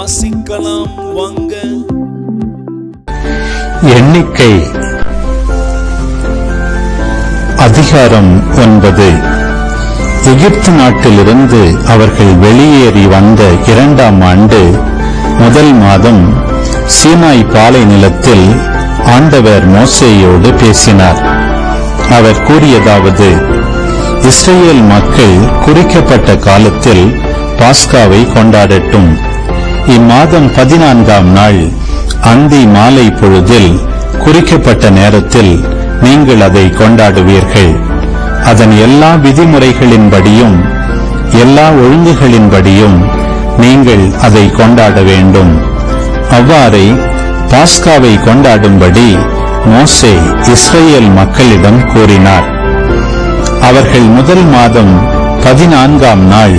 வாசிக்கலாம் வாங்க. எண்ணிக்கை. அதிகாரம் ஒன்பது. எகிப்து நாட்டிலிருந்து அவர்கள் வெளியேறி வந்த இரண்டாம் ஆண்டு முதல் மாதம் சீனாய் பாலை நிலத்தில் ஆண்டவர் மோசேயோடு பேசினார். அவர் கூறியதாவது இஸ்ரேல் மக்கள் குறிக்கப்பட்ட காலத்தில் பாஸ்காவை கொண்டாடட்டும். இம்மாதம் பதினான்காம் நாள் அந்தி மாலை பொழுதில் குறிக்கப்பட்ட நேரத்தில் நீங்கள் அதை கொண்டாடுவீர்கள். அதன் எல்லா விதிமுறைகளின்படியும் எல்லா ஒழுங்குகளின்படியும் நீங்கள் அதை கொண்டாட வேண்டும். அவ்வாறே பாஸ்காவை கொண்டாடும்படி மோசே இஸ்ரேல் மக்களிடம் கூறினார். அவர்கள் முதல் மாதம் பதினான்காம் நாள்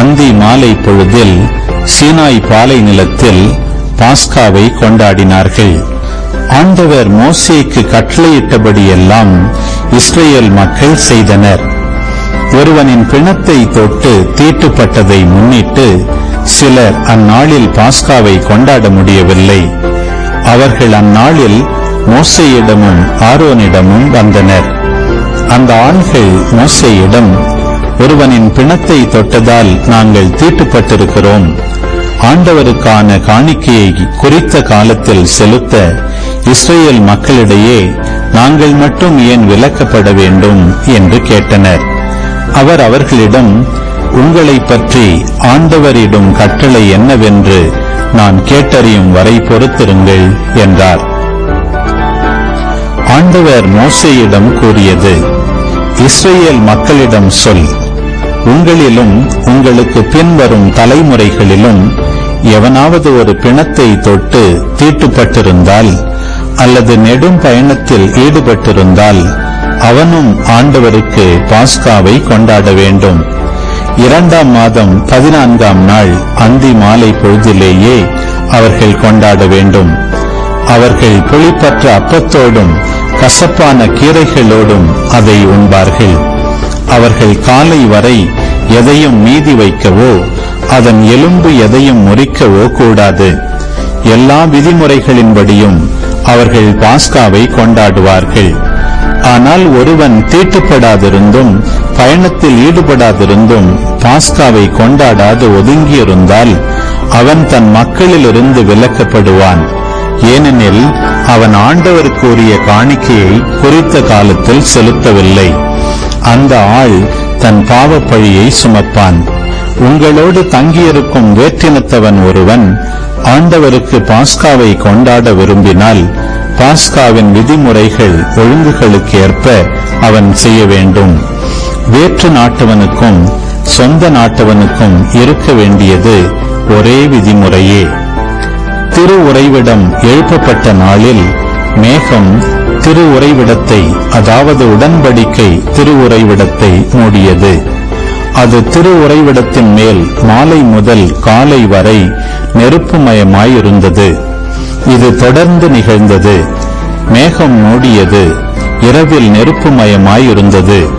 அந்தி மாலை பொழுதில் சீனாய் பாலை நிலத்தில் பாஸ்காவை கொண்டாடினார்கள். ஆண்டவர் மோசேக்கு கட்டளையிட்டபடியெல்லாம் இஸ்ரேல் மக்கள் செய்தனர். ஒருவனின் பிணத்தை தொட்டு தீட்டுப்பட்டதை முன்னிட்டு சிலர் அந்நாளில் பாஸ்காவை கொண்டாட முடியவில்லை. அவர்கள் அந்நாளில் மோசையிடமும் ஆரோனிடமும் வந்தனர். அந்த ஆண்கள் மோசையிடம் ஒருவனின் பிணத்தை தொட்டதால் நாங்கள் தீட்டுப்பட்டிருக்கிறோம். ஆண்டவருக்கான காணிக்கையை குறித்த காலத்தில் செலுத்த இஸ்ரேல் மக்களிடையே நாங்கள் மட்டும் ஏன் விலக்கப்பட வேண்டும் என்று கேட்டனர். அவர் அவர்களிடம் உங்களை பற்றி ஆண்டவரிடும் கட்டளை என்னவென்று நான் கேட்டறியும் வரை பொறுத்திருங்கள் என்றார். ஆண்டவர் மோசையிடம் கூறியது இஸ்ரேல் மக்களிடம் சொல். உங்களிலும் உங்களுக்கு பின்வரும் தலைமுறைகளிலும் எவனாவது ஒரு பிணத்தை தொட்டு தீட்டுப்பட்டிருந்தால் அல்லது நெடும் பயணத்தில் ஈடுபட்டிருந்தால் அவனும் ஆண்டவருக்கு பாஸ்காவை கொண்டாட வேண்டும். இரண்டாம் மாதம் பதினான்காம் நாள் அந்தி மாலை பொழுதிலேயே அவர்கள் கொண்டாட வேண்டும். அவர்கள் புளிப்பற்ற அப்பத்தோடும் கசப்பான கீரைகளோடும் அதை உண்பார்கள். அவர்கள் காலை வரை எதையும் மீதி வைக்கவோ அதன் எலும்பு எதையும் முறிக்கவோ கூடாது. எல்லா விதிமுறைகளின்படியும் அவர்கள் பாஸ்காவை கொண்டாடுவார்கள். ஆனால் ஒருவன் தீட்டுப்படாதிருந்தும் பயணத்தில் ஈடுபடாதிருந்தும் பாஸ்காவை கொண்டாடாது ஒதுங்கியிருந்தால் அவன் தன் மக்களிலிருந்து விலக்கப்படுவான். ஏனெனில் அவன் ஆண்டவருக்குரிய காணிக்கையை குறித்த காலத்தில் செலுத்தவில்லை. அந்த ஆள் தன் பாவப்பழியை சுமப்பான். உங்களோடு தங்கியிருக்கும் வேற்றினத்தவன் ஒருவன் ஆண்டவருக்கு பாஸ்காவை கொண்டாட விரும்பினால் பாஸ்காவின் விதிமுறைகள் ஒழுங்குகளுக்கு ஏற்ப அவன் செய்ய வேண்டும். வேற்று நாட்டவனுக்கும் சொந்த நாட்டவனுக்கும் இருக்க வேண்டியது ஒரே விதிமுறையே. திரு உறைவிடம் எழுப்பப்பட்ட நாளில் மேகம் திரு உறைவிடத்தை அதாவது உடன்படிக்கை திரு உறைவிடத்தை மூடியது. அது திரு உறைவிடத்தின் மேல் மாலை முதல் காலை வரை நெருப்புமயமாயிருந்தது. இது தொடர்ந்து நிகழ்ந்தது. மேகம் மூடியது. இரவில் நெருப்புமயமாயிருந்தது.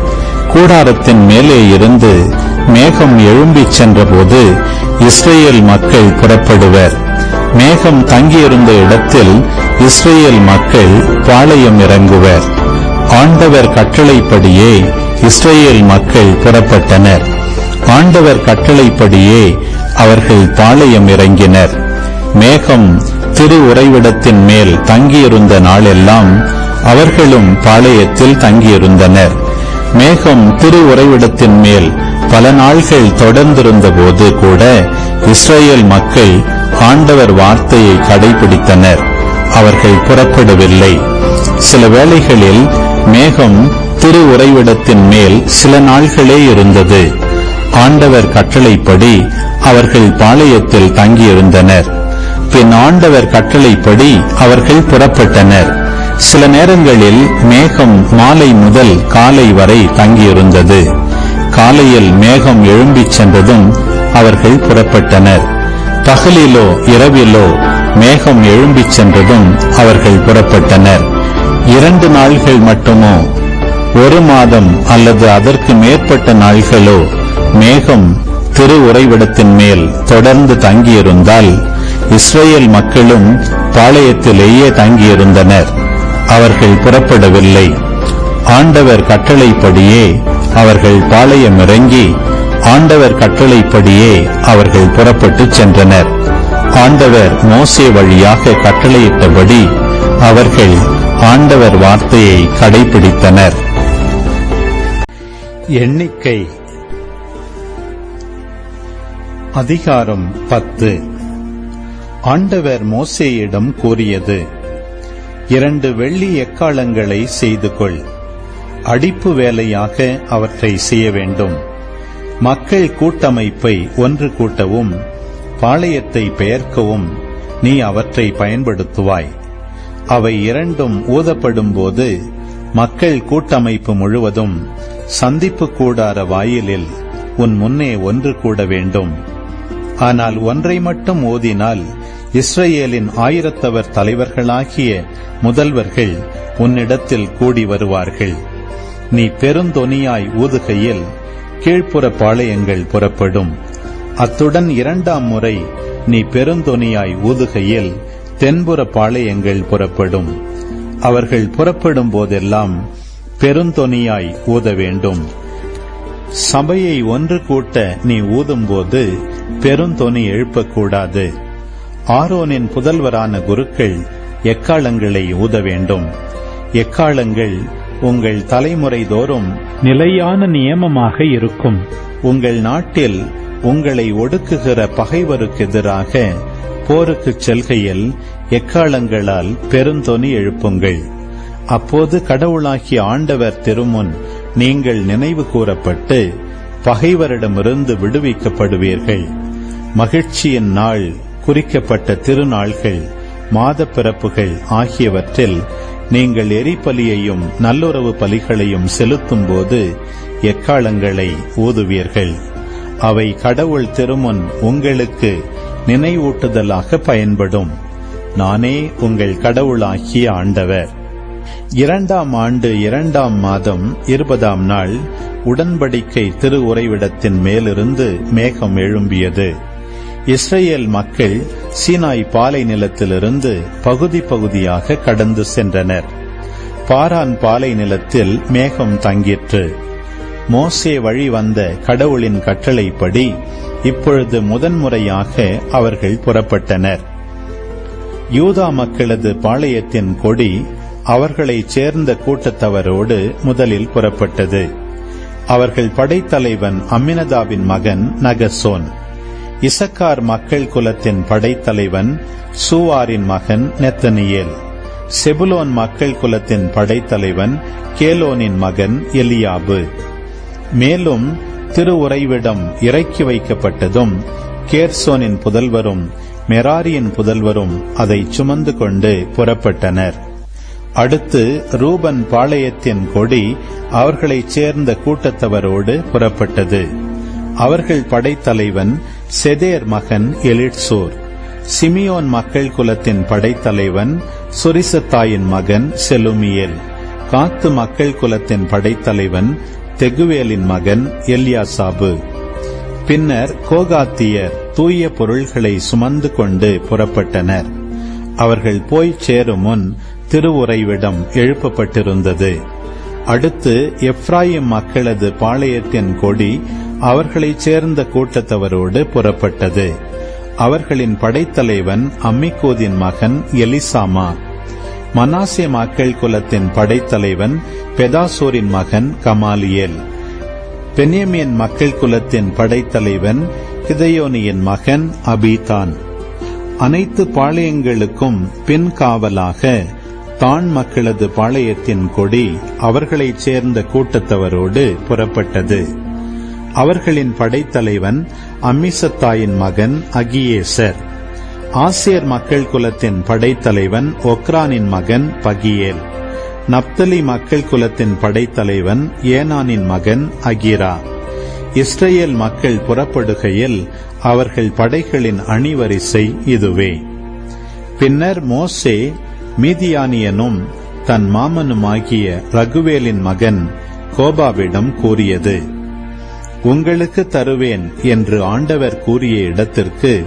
கூடாரத்தின் மேலே இருந்து மேகம் எழும்பிச் சென்றபோது இஸ்ரேல் மக்கள் புறப்படுவர். மேகம் தங்கியிருந்த இடத்தில் இஸ்ரேல் மக்கள் பாளையம் இறங்குவர். ஆண்டவர் கட்டளைப்படியே இஸ்ரேல் மக்கள் புறப்பட்டனர். ஆண்டவர் கட்டளைப்படியே அவர்கள் பாளையம் இறங்கினர். மேகம் திரு உறைவிடத்தின் மேல் தங்கியிருந்த நாளெல்லாம் அவர்களும் பாளையத்தில் தங்கியிருந்தனர். மேகம் திரு உறைவிடத்தின் மேல் பல நாள்கள் தொடர்ந்திருந்த போது கூட இஸ்ரேல் மக்கள் ஆண்டவர் வார்த்தையை கடைபிடித்தனர். அவர்கள் புறப்படவில்லை சில வேளைகளில் மேகம் திரு உறைவிடத்தின் மேல் சில நாள்களே இருந்தது. ஆண்டவர் கட்டளைப்படி அவர்கள் பாளையத்தில் தங்கியிருந்தனர். பின் ஆண்டவர் கட்டளைப்படி அவர்கள் புறப்பட்டனர். சில நேரங்களில் மேகம் மாலை முதல் காலை வரை தங்கியிருந்தது. காலையில் மேகம் எழும்பிச் சென்றதும் அவர்கள் புறப்பட்டனர். பகலிலோ இரவிலோ மேகம் எழும்பிச் சென்றதும் அவர்கள் புறப்பட்டனர். இரண்டு நாள்கள் மட்டுமோ? ஒரு மாதம் அல்லது அதற்கு மேற்பட்ட நாள்களோ? மேகம் திரு உறைவிடத்தின் மேல் தொடர்ந்து தங்கியிருந்தால் இஸ்ரேல் மக்களும் பாளையத்திலேயே தங்கியிருந்தனர். அவர்கள் புறப்படவில்லை. ஆண்டவர் கட்டளைப்படியே அவர்கள் பாளையம் இறங்கி ஆண்டவர் கட்டளைப்படியே அவர்கள் புறப்பட்டு சென்றனர். ஆண்டவர் மோசே வழியாக கட்டளையிட்டபடி அவர்கள் ஆண்டவர் வார்த்தையை கடைபிடித்தனர். எண்ணிக்கை. அதிகாரம் பத்து. ஆண்டவர் மோசேயிடம் கூறியது இரண்டு வெள்ளி எக்காலங்களை செய்து கொள் அடிப்பு வேலையாக அவற்றை செய்ய வேண்டும் மக்கள் கூட்டமைப்பை ஒன்று கூட்டவும் பாளையத்தை பெயர்க்கவும் நீ அவற்றை பயன்படுத்துவாய். அவை இரண்டும் ஊதப்படும்போது மக்கள் கூட்டமைப்பு முழுவதும் சந்திப்பு கூடார வாயிலில் உன் முன்னே ஒன்று கூட வேண்டும். ஆனால் ஒன்றை மட்டும் ஓதினால் இஸ்ரேலின் ஆயிரத்தவர் தலைவர்களாகிய முதல்வர்கள் உன்னிடத்தில் கூடி வருவார்கள். நீ பெருந்தொனியாய் ஊதுகையில் கீழ்ப்புற பாளையங்கள் புறப்படும். அத்துடன் இரண்டாம் முறை நீ பெருந்தொனியாய் ஊதுகையில் தென்புற பாளையங்கள் புறப்படும். அவர்கள் புறப்படும் போதெல்லாம் பெருந்தொனியாய் ஊத வேண்டும். சபையை ஒன்று கூட்ட நீ ஊதும்போது பெருந்தொனி எழுப்பக்கூடாது. ஆரோனின் புதல்வரான குருக்கள் எக்காலங்களை ஊத வேண்டும். எக்காலங்கள் உங்கள் தலைமுறை தோறும் நிலையான நியமமாக இருக்கும். உங்கள் நாட்டில் உங்களை ஒடுக்குகிற பகைவருக்கு எதிராக போருக்குச் செல்கையில் எக்காலங்களால் பெருந்தொனி எழுப்புங்கள். அப்போது கடவுளாகிய ஆண்டவர் திருமுன் நீங்கள் நினைவு கூறப்பட்டு பகைவரிடமிருந்து விடுவிக்கப்படுவீர்கள். மகிழ்ச்சியின் நாள் குறிக்கப்பட்ட திருநாள்கள் மாத பிறப்புகள் ஆகியவற்றில் நீங்கள் எரிபலியையும் நல்லுறவு பலிகளையும் செலுத்தும்போது எக்காலங்களை ஊதுவீர்கள்? அவை கடவுள் திருமுன் உங்களுக்கு நினைவூட்டுதலாக பயன்படும். நானே உங்கள் கடவுளாகிய ஆண்டவர். இரண்டாம் ஆண்டு இரண்டாம் மாதம் இருபதாம் நாள் உடன்படிக்கை திரு உறைவிடத்தின் மேலிருந்து மேகம் எழும்பியது. இஸ்ரேல் மக்கள் சீனாய் பாலை நிலத்திலிருந்து பகுதி பகுதியாக கடந்து சென்றனர். பாரான் பாலை நிலத்தில் மேகம் தங்கிற்று. மோசே வழி வந்த கடவுளின் கட்டளைப்படி இப்பொழுது முதன்முறையாக அவர்கள் புறப்பட்டனர். யூதா மக்களது பாளையத்தின் கொடி அவர்களைச் சேர்ந்த கூட்டத்தவரோடு முதலில் புறப்பட்டது. அவர்கள் படைத்தலைவன் அம்மினதாவின் மகன் நகசோன். இசக்கார் மக்கள் குலத்தின் படைத்தலைவன் சூவாரின் மகன் நெத்தனியேல். செபுலோன் மக்கள் குலத்தின் படைத்தலைவன் கேலோனின் மகன் எலியாபு. மேலும் திரு உறைவிடம் இறக்கி வைக்கப்பட்டதும் கேர்சோனின் புதல்வரும் மெராரியின் புதல்வரும் அதை சுமந்து கொண்டு புறப்பட்டனர். அடுத்து ரூபன் பாளையத்தின் கொடி அவர்களைச் சேர்ந்த கூட்டத்தவரோடு புறப்பட்டது. அவர்கள் படைத்தலைவன் செதேர் மகன் எலிட்சோர். சிமியோன் மக்கள் குலத்தின் படைத்தலைவன் சுரிசத்தாயின் மகன் செலுமியேல். காத்து மக்கள் குலத்தின் படைத்தலைவன் தெகுவேலின் மகன் எல்யாசாபு. பின்னர் கோகாத்தியர் தூய பொருள்களை சுமந்து கொண்டு புறப்பட்டனர். அவர்கள் போய்ச் சேரும் முன் திருவுறைவிடம் எழுப்பப்பட்டிருந்தது. அடுத்து எப்ராயிம் மக்களது பாளையத்தின் கொடி அவர்களைச் சேர்ந்த கூட்டத்தவரோடு புறப்பட்டது. அவர்களின் படைத்தலைவன் அம்மிகோதின் மகன் எலிசாமா. மனாசே மக்கள் குலத்தின் படைத்தலைவன் பெதாசோரின் மகன் கமாலியேல். பெனியமியன் மக்கள் குலத்தின் படைத்தலைவன் கிதையோனியின் மகன் அபீதான். அனைத்து பாளையங்களுக்கும் பின் காவலாக தான் மக்களது பாளையத்தின் கொடி அவர்களைச் சேர்ந்த கூட்டத்தவரோடு புறப்பட்டது. அவர்களின் படைத்தலைவன் அம்மிசத்தாயின் மகன் அகியேசர். ஆசியர் மக்கள் குலத்தின் படைத்தலைவன் ஒக்ரானின் மகன் பகியேல். நப்தலி மக்கள் குலத்தின் படைத்தலைவன் ஏனானின் மகன் அகிரா. இஸ்ரேல் மக்கள் புறப்படுகையில் அவர்கள் படைகளின் அணிவரிசை இதுவே. பின்னர் மோசே மீதியானியனும் தன் மாமனுமாகிய ரகுவேலின் மகன் கோபாவிடம் கூறியது. உங்களுக்கு தருவேன் என்று ஆண்டவர் கூறிய இடத்திற்கு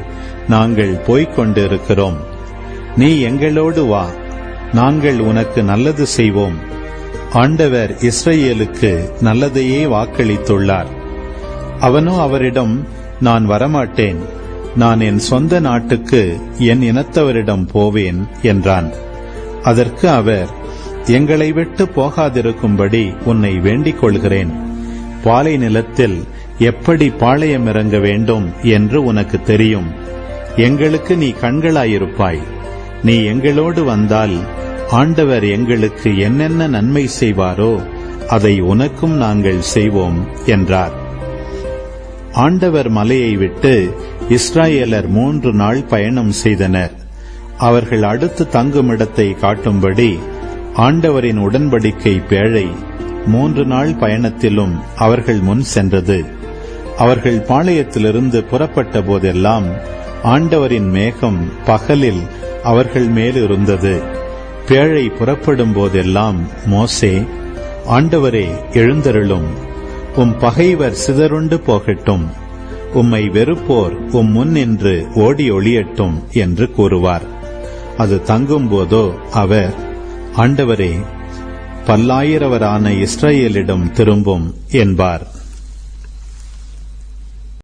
நாங்கள் போய்க் கொண்டிருக்கிறோம் நீ எங்களோடு வா நாங்கள் உனக்கு நல்லது செய்வோம். ஆண்டவர் இஸ்ரேலுக்கு நல்லதையே வாக்களித்துள்ளார். அவனோ அவரிடம் நான் வரமாட்டேன் நான் என் சொந்த நாட்டுக்கு என் இனத்தவரிடம் போவேன் என்றான். அதற்கு அவர் எங்களை விட்டு போகாதிருக்கும்படி உன்னை வேண்டிக் கொள்கிறேன். பாலை நிலத்தில் எப்படி பாளையம் இறங்க வேண்டும் என்று உனக்கு தெரியும். எங்களுக்கு நீ கண்களாயிருப்பாய். நீ எங்களோடு வந்தால் ஆண்டவர் எங்களுக்கு என்னென்ன நன்மை செய்வாரோ அதை உனக்கும் நாங்கள் செய்வோம் என்றார். ஆண்டவர் மலையை விட்டு இஸ்ராயேலர் மூன்று நாள் பயணம் செய்தனர். அவர்கள் அடுத்து தங்குமிடத்தை காட்டும்படி ஆண்டவரின் உடன்படிக்கை பேழை மூன்று நாள் பயணத்திலும் அவர்கள் முன் சென்றது. அவர்கள் பாளையத்திலிருந்து புறப்பட்ட போதெல்லாம் ஆண்டவரின் மேகம் பகலில் அவர்கள் மேல் இருந்தது. பேழை புறப்படும் போதெல்லாம் மோசே ஆண்டவரே எழுந்தருளும். உம் பகைவர் சிதறுண்டு போகட்டும். உம்மை வெறுப்போர் உம் முன் நின்று ஓடி ஒளியட்டும் என்று கூறுவார். அது தங்கும்போதோ அவர் ஆண்டவரே பல்லாயிரவரான இஸ்ரேலிடம் திரும்பும் என்பார்.